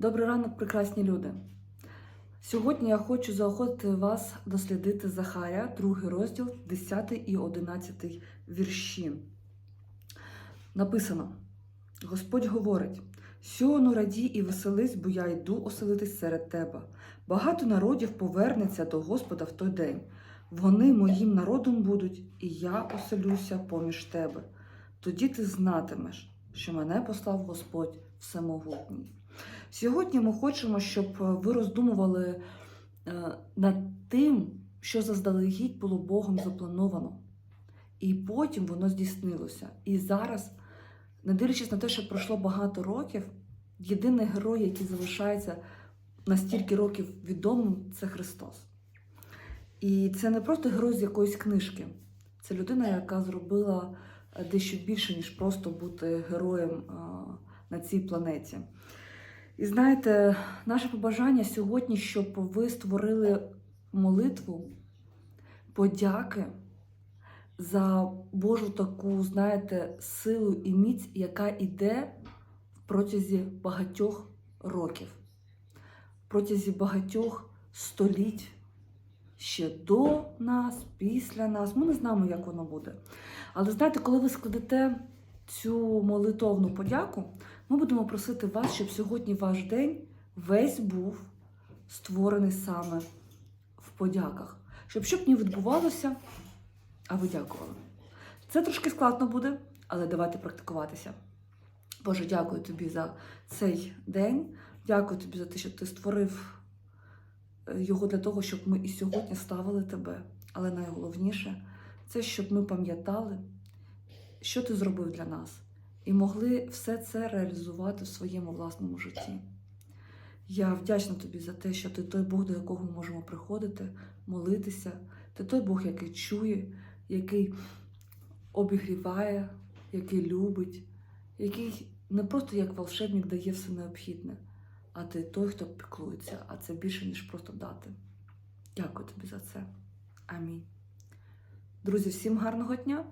Добрий ранок, прекрасні люди. Сьогодні я хочу заохотити вас дослідити Захаря, другий розділ, 10 і 11 вірші. Написано: Господь говорить: Сьону радій і веселись, бо я йду оселитись серед тебе. Багато народів повернеться до Господа в той день. Вони моїм народом будуть, і я оселюся поміж тебе. Тоді ти знатимеш, що мене послав Господь Всемогутній. Сьогодні ми хочемо, щоб ви роздумували е, над тим, що заздалегідь було Богом заплановано. І потім воно здійснилося. І зараз, не дивлячись на те, що пройшло багато років, єдиний герой, який залишається на стільки років відомим, це Христос. І це не просто герой з якоїсь книжки, це людина, яка зробила е, дещо більше, ніж просто бути героєм е, на цій планеті. І знаєте, наше побажання сьогодні, щоб ви створили молитву подяки за Божу таку, знаєте, силу і міць, яка йде протязі багатьох років, протязі багатьох століть. Ще до нас, після нас. Ми не знаємо, як воно буде. Але знаєте, коли ви складете цю молитовну подяку, ми будемо просити вас, щоб сьогодні ваш день весь був створений саме в подяках. Щоб що б не відбувалося, а ви дякували. Це трошки складно буде, але давайте практикуватися. Боже, дякую тобі за цей день. Дякую тобі за те, що ти створив е, його для того, щоб ми і сьогодні ставили тебе. Але найголовніше це щоб ми пам'ятали, що ти зробив для нас, і могли все це реалізувати в своєму власному житті. Я вдячна тобі за те, що ти той Бог, до якого ми можемо приходити, молитися. Ти той Бог, який чує, який обігріває, який любить, який не просто як волшебник дає все необхідне, а ти той, хто піклується, а це більше, ніж просто дати. Дякую тобі за це. Амінь. Друзі, всім гарного дня!